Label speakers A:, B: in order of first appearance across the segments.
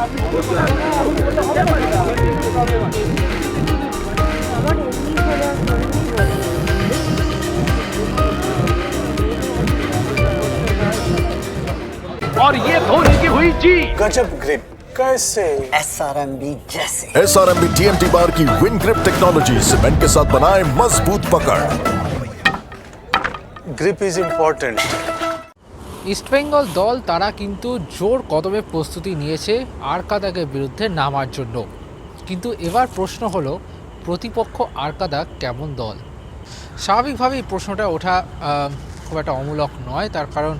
A: और ये धोनी की हुई जी
B: गजब ग्रिप कैसे?
C: एस आर एम बी जैसे।
D: S R M B T M T bar की विन ग्रिप टेक्नोलॉजी सीमेंट के साथ बनाए मज़बूत पकड़।
B: ग्रिप इज़ इम्पोर्टेंट
E: ইস্টবেঙ্গল দল তারা কিন্তু জোর কদমে প্রস্তুতি নিয়েছে আরকাদাকের বিরুদ্ধে নামার জন্য। কিন্তু এবার প্রশ্ন হলো, প্রতিপক্ষ আরকাদাক কেমন দল? স্বাভাবিকভাবেই প্রশ্নটা ওঠা খুব একটা অমূলক নয়। তার কারণ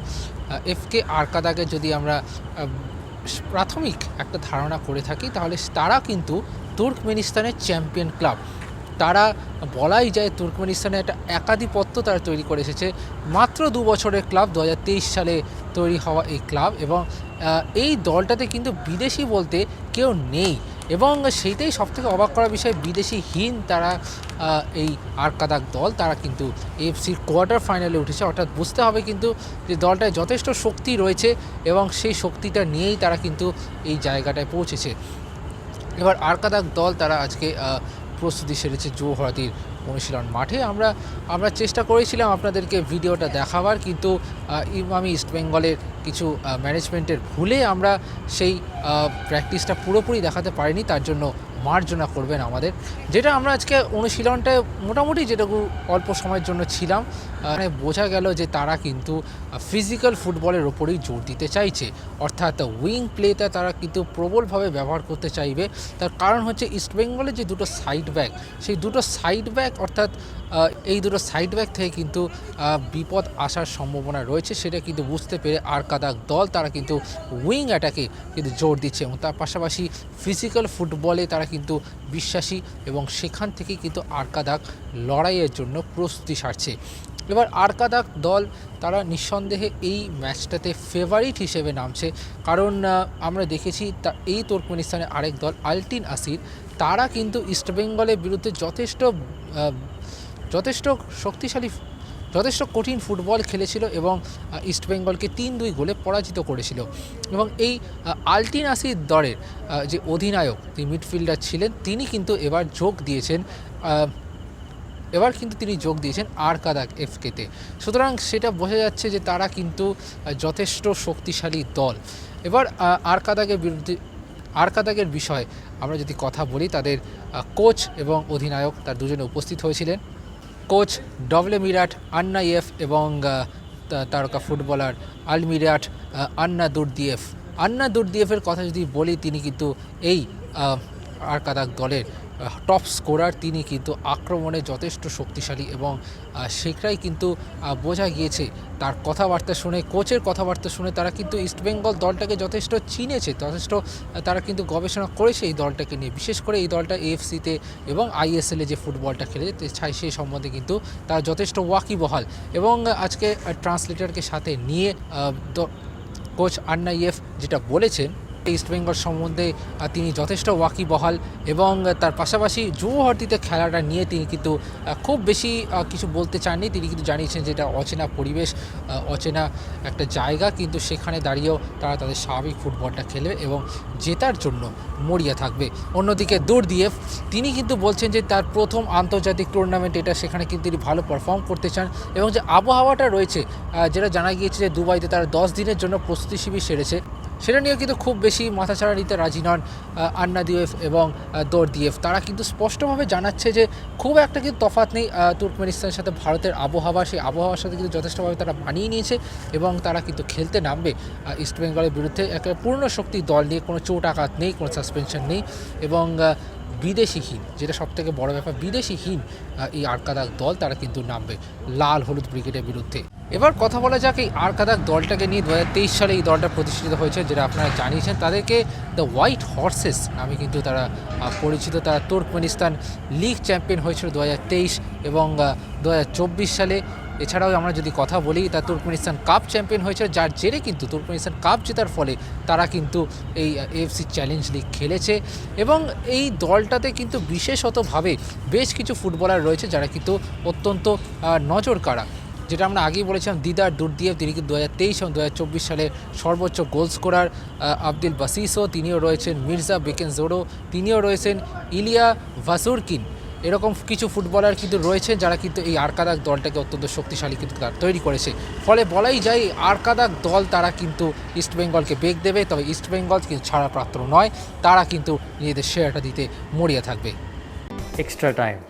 E: এফকে আরকাদাকে যদি আমরা প্রাথমিক একটা ধারণা করে থাকি, তাহলে তারা কিন্তু তুর্কমেনিস্তানের চ্যাম্পিয়ন ক্লাব। তারা বলাই যায় তুর্কমেনিস্তানে একটা একাধিপত্য তারা তৈরি করে এসেছে। মাত্র দু বছরের ক্লাব দু হাজার তেইশ সালে তৈরি হওয়া এই ক্লাব এবং এই দলটাতে কিন্তু বিদেশি বলতে কেউ নেই এবং সেইটাই সবথেকে অবাক করা বিষয় বিদেশিহীন তারা এই আরকাদাক দল, তারা কিন্তু এফসির কোয়ার্টার ফাইনালে উঠেছে। অর্থাৎ বুঝতে হবে কিন্তু যে দলটায় যথেষ্ট শক্তি রয়েছে এবং সেই শক্তিটা নিয়েই তারা কিন্তু এই জায়গাটায় পৌঁছেছে। এবার আরকাদাক দল তারা আজকে প্রস্তুতি সেরেছে জৌহরাতির অনুশীলন মাঠে। আমরা আমরা চেষ্টা করেছিলাম আপনাদেরকে ভিডিওটা দেখাবার, কিন্তু ইমামি ইস্টবেঙ্গলের কিছু ম্যানেজমেন্টের ভুলে আমরা সেই প্র্যাকটিসটা পুরোপুরি দেখাতে পারিনি, তার জন্য মার্জনা করবেন আমাদের। যেটা আমরা আজকে অনুশীলনটায় মোটামুটি যেটুকু অল্প সময়ের জন্য ছিলাম মানে বোঝা গেল যে তারা কিন্তু ফিজিক্যাল ফুটবলের ওপরেই জোর দিতে চাইছে। অর্থাৎ উইং প্লেতে তারা কিন্তু প্রবলভাবে ব্যবহার করতে চাইবে। তার কারণ হচ্ছে ইস্টবেঙ্গলের যে দুটো সাইড ব্যাক সেই দুটো সাইড ব্যাক অর্থাৎ এই দুটো সাইড ব্যাক থেকে কিন্তু বিপদ আসার সম্ভাবনা রয়েছে। সেটা কিন্তু বুঝতে পেরে আর কাদাক দল তারা কিন্তু উইং অ্যাটাকে কিন্তু জোর দিচ্ছে এবং তার পাশাপাশি ফিজিক্যাল ফুটবলে তারা কিন্তু বিশ্বাসী এবং সেখান থেকেই কিন্তু আরকাদাক লড়াইয়ের জন্য প্রস্তুতি সারছে। এবার আরকাদাক দল তারা নিঃসন্দেহে এই ম্যাচটাতে ফেভারিট হিসেবে নামছে। কারণ আমরা দেখেছি তা, এই তুর্কমেনিস্তানের আরেক দল আলটিন আসির, তারা কিন্তু ইস্টবেঙ্গলের বিরুদ্ধে যথেষ্ট যথেষ্ট শক্তিশালী যথেষ্ট কঠিন ফুটবল খেলেছিল এবং ইস্টবেঙ্গলকে তিন দুই গোলে পরাজিত করেছিল। এবং এই আহ, আলটিন আসির দলের যে অধিনায়ক যে মিডফিল্ডার ছিলেন তিনি কিন্তু এবার যোগ দিয়েছেন এবার কিন্তু তিনি যোগ দিয়েছেন আর কাদাক এফকেতে। সুতরাং সেটা বোঝা যাচ্ছে যে তারা কিন্তু যথেষ্ট শক্তিশালী দল। এবার আর কাদাকের বিরুদ্ধে আর কাদাকের বিষয়ে আমরা যদি কথা বলি তাদের কোচ এবং অধিনায়ক তার দুজনে উপস্থিত হয়েছিলেন। কোচ ডবলে মিরাট, আন্না ইয়েফ এবং তারকা ফুটবলার আল মিরাট আন্না দুর্দিয়েফ। আন্না দুর্দিয়েফের কথা যদি বলি, তিনি কিন্তু এই আর আরকাদাক দলের টপ স্কোরার তিনি কিন্তু আক্রমণে যথেষ্ট শক্তিশালী এবং সেটাই কিন্তু বোঝা গিয়েছে তার কথাবার্তা শুনে কোচের কথাবার্তা শুনে তারা কিন্তু ইস্টবেঙ্গল দলটাকে যথেষ্ট চিনেছে, যথেষ্ট তারা কিন্তু গবেষণা করেছে এই দলটাকে নিয়ে। বিশেষ করে এই দলটা এএফসিতে এবং আইএসএলে যে ফুটবলটা খেলে চাই সেই সম্বন্ধে কিন্তু তারা যথেষ্ট ওয়াকিবহাল। এবং আজকে ট্রান্সলেটরকে সাথে নিয়ে কোচ আন্না ইয়েফ যেটা বলেছেন ইস্টবেঙ্গল সম্বন্ধে তিনি যথেষ্ট ওয়াকিবহাল এবং তার পাশাপাশি যুবভারতীতে খেলাটা নিয়ে তিনি কিন্তু খুব বেশি কিছু বলতে চাননি। তিনি কিন্তু জানিয়েছেন যে এটা অচেনা পরিবেশ অচেনা একটা জায়গা। কিন্তু সেখানে দাঁড়িয়েও তারা তাদের স্বাভাবিক ফুটবলটা খেলবে এবং জেতার জন্য মরিয়া থাকবে। অন্যদিকে দূর দিয়ে তিনি কিন্তু বলছেন যে তার প্রথম আন্তর্জাতিক টুর্নামেন্ট এটা, সেখানে কিন্তু তিনি ভালো পারফর্ম করতে চান এবং যে আবহাওয়াটা রয়েছে যেটা জানা গিয়েছে যে দুবাইতে তারা দশ দিনের জন্য প্রস্তুতি শিবির সেরেছে। সেটা নিয়ে কিন্তু খুব বেশি মাথাছাড়া নিতে রাজি নন আন্না দিয়েফ এবং দোরদিয়েফ তারা কিন্তু স্পষ্টভাবে জানাচ্ছে যে খুব একটা কিন্তু তফাৎ নেই তুর্কমেনিস্তানের সাথে ভারতের আবহাওয়া। সেই আবহাওয়ার সাথে কিন্তু যথেষ্টভাবে তারা মানিয়ে নিয়েছে এবং তারা কিন্তু খেলতে নামবে ইস্টবেঙ্গলের বিরুদ্ধে। একটা পূর্ণ শক্তি দল নিয়ে কোনো চোট আঘাত নেই, কোনো সাসপেনশন নেই এবং বিদেশিহীন, যেটা সবথেকে বড় ব্যাপার, বিদেশিহীন এই আরকাদাক দল তারা কিন্তু নামবে লাল হলুদ ব্রিগেডের বিরুদ্ধে। এবার কথা বলা যাক এই আরকাদাক দলটাকে নিয়ে। দু হাজার তেইশ সালে এই দলটা প্রতিষ্ঠিত হয়েছে, যেটা আপনারা জানিয়েছেন। তাদেরকে দ্য হোয়াইট হর্সেস নামে কিন্তু তারা পরিচিত। তারা তুর্কমেনিস্তান লিগ চ্যাম্পিয়ন হয়েছিল দু হাজার তেইশ এবং দু হাজার চব্বিশ সালে। এছাড়াও আমরা যদি কথা বলি, তা তুর্কমেনিস্তান কাপ চ্যাম্পিয়ন হয়েছে, যার জেরে কিন্তু তুর্কমেনিস্তান কাপ জেতার ফলে তারা কিন্তু এই এএফসি চ্যালেঞ্জ লিগ খেলেছে। এবং এই দলটাতে কিন্তু বিশেষতভাবে বেশ কিছু ফুটবলার রয়েছে, যারা কিন্তু অত্যন্ত নজর কাড়া যেটা আমরা আগেই বলেছিলাম, দিদার দুর্দিয়েভ, তিনি কিন্তু দু হাজার তেইশ এবং দু হাজার চব্বিশ সালে সর্বোচ্চ গোল স্কোরার আব্দুল বাসিসো তিনিও রয়েছেন মির্জা বেকেন জোড়ো তিনিও রয়েছেন ইলিয়া ভাসুরকিন। এরকম কিছু ফুটবলার কিন্তু রয়েছেন যারা কিন্তু এই আরকাদাক দলটাকে অত্যন্ত শক্তিশালী কিন্তু তারা তৈরি করেছে। ফলে বলাই যায়, আরকাদাক দল তারা কিন্তু ইস্টবেঙ্গলকে বেগ দেবে, তবে ইস্টবেঙ্গল কিন্তু ছাড়া নয়, তারা কিন্তু নিজেদের শেয়ারটা দিতে মরিয়া থাকবে।
F: Extra time.